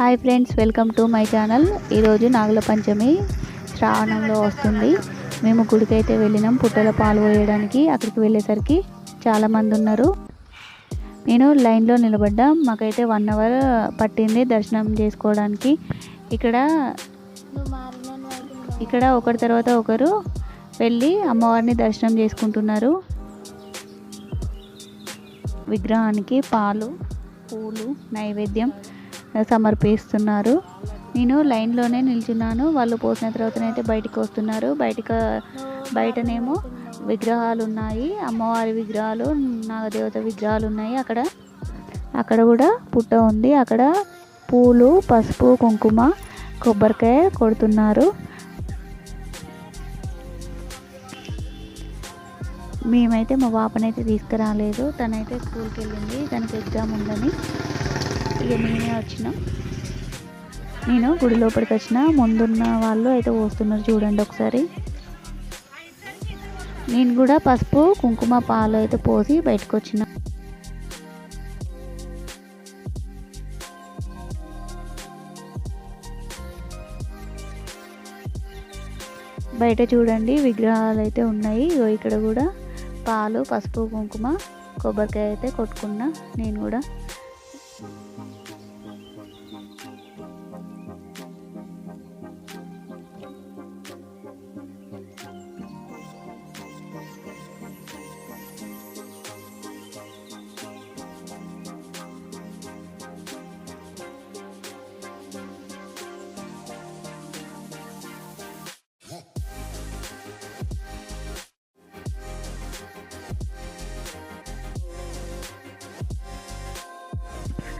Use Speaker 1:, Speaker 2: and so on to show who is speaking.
Speaker 1: Hi friends welcome to my channel. ఈరోజు నాగుల పంచమి శ్రావణంలో వస్తుంది. మేము గుడికి అయితే వెళ్ళినాం. పుట్టలో పాలు పోయడానికి అక్కడికి వెళ్ళేసరికి చాలామంది ఉన్నారు. నేను లైన్లో నిలబడ్డా. మాకైతే వన్ అవర్ పట్టింది దర్శనం చేసుకోవడానికి. ఇక్కడ ఇక్కడ ఒకరి తర్వాత ఒకరు వెళ్ళి అమ్మవారిని దర్శనం చేసుకుంటున్నారు. విగ్రహానికి పాలు పూలు నైవేద్యం సమర్పిస్తున్నారు. నేను లైన్లోనే నిల్చున్నాను. వాళ్ళు పోసిన తర్వాతనైతే బయటికి వస్తున్నారు. బయటికి బయటనేమో విగ్రహాలు ఉన్నాయి అమ్మవారి విగ్రహాలు నాగదేవత విగ్రహాలు ఉన్నాయి అక్కడ అక్కడ కూడా పుట్ట ఉంది. అక్కడ పూలు పసుపు కుంకుమ కొబ్బరికాయ కొడుతున్నారు. మేమైతే మా పాపనైతే తీసుకురాలేదు. తనైతే స్కూల్కి వెళ్ళింది తనకి ఎగ్జామ్ ఉందని ఇక నేనే వచ్చిన. నేను గుడి లోపలికి వచ్చిన. ముందున్న వాళ్ళు అయితే పోస్తున్నారు చూడండి ఒకసారి. నేను కూడా పసుపు కుంకుమ పాలు అయితే పోసి బయటకు వచ్చిన. బయట చూడండి విగ్రహాలు అయితే ఉన్నాయి. ఇగో ఇక్కడ కూడా పాలు పసుపు కుంకుమ కొబ్బరికాయ అయితే కొట్టుకున్నా నేను కూడా.